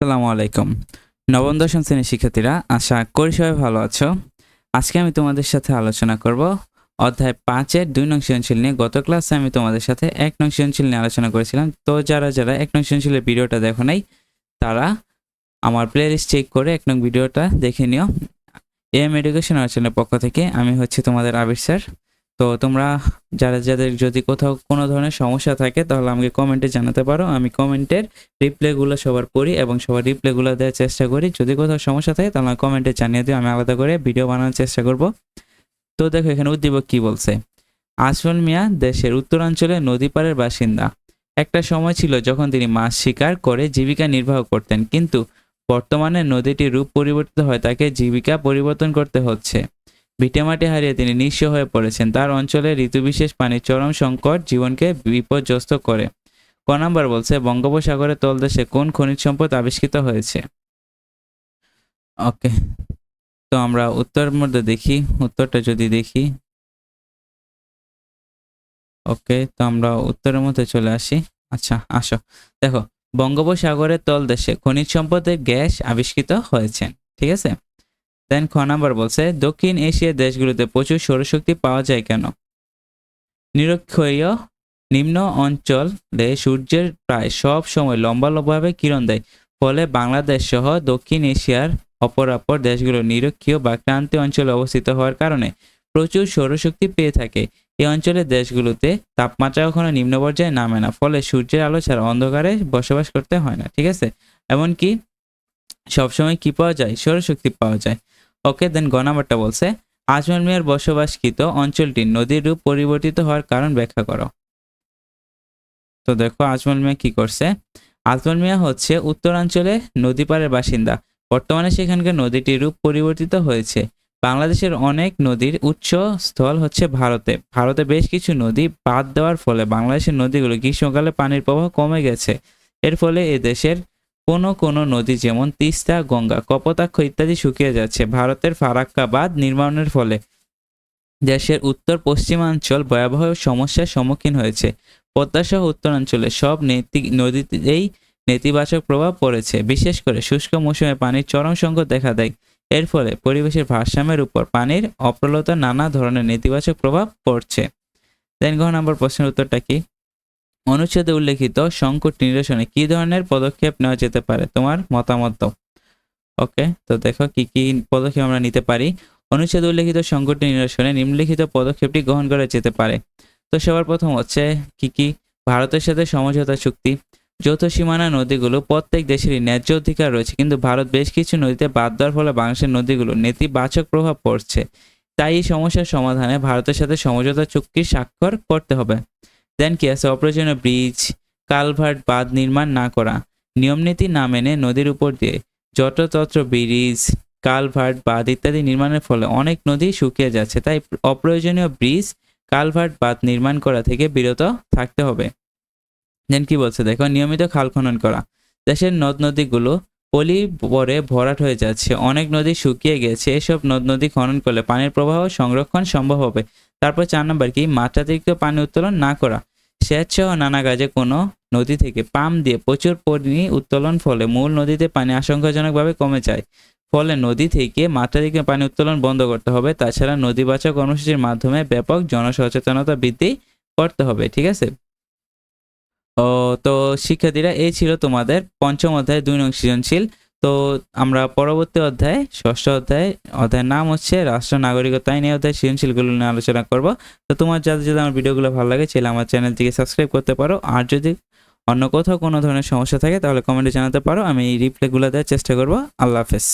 আসসালামু আলাইকুম। নবম, দশম শ্রেণির শিক্ষার্থীরা, আশা করি সবাই ভালো আছো। আজকে আমি তোমাদের সাথে আলোচনা করব অধ্যায় পাঁচের দুই নং সৃজনশীল নিয়ে। গত ক্লাসে আমি তোমাদের সাথে এক নং সৃজনশীল নিয়ে আলোচনা করেছিলাম। তো যারা যারা এক নং সৃজনশীলের ভিডিওটা দেখো নাই, তারা আমার প্লেলিস্ট চেক করে এক নং ভিডিওটা দেখে নিও। এম এডুকেশন আলোচনার পক্ষ থেকে আমি হচ্ছে তোমাদের আবির স্যার। তো তোমরা যারা, যাদের যদি কোথাও কোনো ধরনের সমস্যা থাকে, তাহলে আমাকে কমেন্টে জানাতে পারো। আমি কমেন্টের রিপ্লাইগুলো সবার করি এবং সবার রিপ্লাইগুলো দেওয়ার চেষ্টা করি। যদি কোথাও সমস্যা থাকে, তাহলে কমেন্টে জানিয়ে দিও, আমি আলাদা করে ভিডিও বানানোর চেষ্টা করব। তো দেখো, এখানে উদ্দীপক কি বলছে? আসল মিয়া দেশের উত্তরাঞ্চলে নদী পাড়ের বাসিন্দা। একটা সময় ছিল যখন তিনি মাছ শিকার করে জীবিকা নির্বাহ করতেন, কিন্তু বর্তমানে নদীটির রূপ পরিবর্তিত হয়, তাকে জীবিকা পরিবর্তন করতে হচ্ছে। ভিটেমাটি হারিয়ে তিনি নিঃস্ব হয়ে পড়েছেন। তার অঞ্চলে ঋতুবিশেষ পানির চরম সংকট জীবনকে বিপর্যস্ত করে। ক নাম্বার বলছে বঙ্গোপসাগরের তলদেশে কোন খনিজ সম্পদ আবিষ্কৃত হয়েছে? ওকে, তো আমরা উত্তরের মধ্যে দেখি, উত্তরটা যদি দেখি। ওকে, তো আমরা উত্তরের মধ্যে চলে আসি। আচ্ছা আসো। দেখো বঙ্গোপসাগরের তলদেশে খনিজ সম্পদের গ্যাস আবিষ্কৃত হয়েছে, ঠিক আছে? দেন খ নাম্বার বলছে, দক্ষিণ এশিয়ার দেশগুলোতে প্রচুর সৌরশক্তি পাওয়া যায় কেন? নিরক্ষীয় নিম্ন অঞ্চলে সূর্যের প্রায় সব সময় লম্বা লম্বাভাবে কিরণ দেয়। ফলে বাংলাদেশ সহ দক্ষিণ এশিয়ার অপরাপর দেশগুলো নিরক্ষীয় বা ক্রান্তীয় অঞ্চলে অবস্থিত হওয়ার কারণে প্রচুর সৌরশক্তি পেয়ে থাকে। এই অঞ্চলের দেশগুলোতে তাপমাত্রা কখনো নিম্ন পর্যায়ে নামে না, ফলে সূর্যের আলো ছাড়া অন্ধকারে বসবাস করতে হয় না, ঠিক আছে? এমনকি সবসময় কি পাওয়া যায়? সৌরশক্তি পাওয়া যায়। ওকে দেন গ বলছে আজমল মিয়ার বসবাসকৃত অঞ্চলটি নদীর রূপ পরিবর্তিত হওয়ার কারণ ব্যাখ্যা করো। তো দেখো আজমল মিয়া কি করছে। আজমল মিয়া হচ্ছে উত্তরাঞ্চলে নদী পাড়ের বাসিন্দা। বর্তমানে সেখানকার নদীটির রূপ পরিবর্তিত হয়েছে। বাংলাদেশের অনেক নদীর উৎস স্থল হচ্ছে ভারতে। ভারতে বেশ কিছু নদী বাদ দেওয়ার ফলে বাংলাদেশের নদীগুলো গ্রীষ্মকালে পানির প্রবাহ কমে গেছে। এর ফলে এদেশের দেশের কোনো কোনো নদী যেমন তিস্তা, গঙ্গা, কপোতাক্ষ ইত্যাদি শুকিয়ে যাচ্ছে। ভারতের ফারাক্কা বাঁধ নির্মাণের ফলে দেশের উত্তর পশ্চিমাঞ্চল ভয়াবহ সমস্যার সম্মুখীন হয়েছে। পদ্মাসহ উত্তরাঞ্চলে সব নেতি, নদীতেই নেতিবাচক প্রভাব পড়েছে। বিশেষ করে শুষ্ক মৌসুমে পানির চরম সংকট দেখা দেয়। এর ফলে পরিবেশের ভারসাম্যের উপর পানির অপ্রলতা নানা ধরনের নেতিবাচক প্রভাব পড়ছে। দেন নম্বর প্রশ্নের উত্তরটা কি? অনুচ্ছেদে উল্লেখিত সংকট নিরসনে কি ধরনের পদক্ষেপ নেওয়া যেতে পারে? তোমার মতামত দাও। ওকে, তো দেখো কি কি পদক্ষেপ আমরা নিতে পারি? অনুচ্ছেদ উল্লেখিত সংকট নিরসনে নিম্নলিখিত পদক্ষেপটি গ্রহণ করা যেতে পারে। তো সবার প্রথম হচ্ছে কি কি? ভারতের সাথে সমঝোতা চুক্তি। যৌথ সীমানা নদীগুলো প্রত্যেক দেশেরই ন্যায্য অধিকার রয়েছে, কিন্তু ভারত বেশ কিছু নদীতে বাদ দেওয়ার ফলে বাংলাদেশের নদীগুলো নেতিবাচক প্রভাব পড়ছে। তাই এই সমস্যার সমাধানে ভারতের সাথে সমঝোতা চুক্তি স্বাক্ষর করতে হবে। দেন কি আছে অপ্রয়োজনীয় ব্রিজ কালভার্ট বাঁধ নির্মাণ না করা নিয়মনীতি না মেনে নদীর উপর দিয়ে যত্রতত্র ব্রিজ কালভার্ট বাঁধ ইত্যাদি নির্মাণের ফলে অনেক নদী শুকিয়ে যাচ্ছে তাই অপ্রয়োজনীয় ব্রিজ কালভার্ট বাঁধ নির্মাণ করা থেকে বিরত থাকতে হবে দেন কি বলছে দেখো নিয়মিত খাল খনন করা দেশের নদ নদীগুলো পলি পরে ভরাট হয়ে যাচ্ছে অনেক নদী শুকিয়ে গেছে এসব নদ নদী খনন করলে পানির প্রবাহ সংরক্ষণ সম্ভব হবে তারপর চার নম্বর কি মাত্রাতিরিক্ত পানি উত্তোলন না করা সেচ সহ নানা কাজে কোনো নদী থেকে পাম্প দিয়ে প্রচুর পানি উত্তোলন ফলে মূল নদীতে পানি আশঙ্কাজনকভাবে কমে যায়। ফলে নদী থেকে মাত্রাতিরিক্ত পানি উত্তোলন বন্ধ করতে হবে। তাছাড়া নদী বাঁচাও কর্মসূচির মাধ্যমে ব্যাপক জনসচেতনতা বৃদ্ধি করতে হবে, ঠিক আছে? ও, তো শিক্ষার্থীরা, এই ছিল তোমাদের পঞ্চম অধ্যায়, দুই নং সৃজনশীল। তো আমরা পরবর্তী অধ্যায়, ষষ্ঠ অধ্যায়, অধ্যায়ের নাম হচ্ছে রাষ্ট্র, নাগরিকতা আইন এই অধ্যায় সৃজনশীলগুলো নিয়ে আলোচনা করব। তো তোমার যাতে যদি আমার ভিডিওগুলো ভালো লাগে চাইলে আমার চ্যানেলটিকে সাবস্ক্রাইব করতে পারো। আর যদি অন্য কোথাও কোনো ধরনের সমস্যা থাকে তাহলে কমেন্টে জানাতে পারো। আমি এই রিপ্লাইগুলো দেওয়ার চেষ্টা করব। আল্লাহ হাফেজ।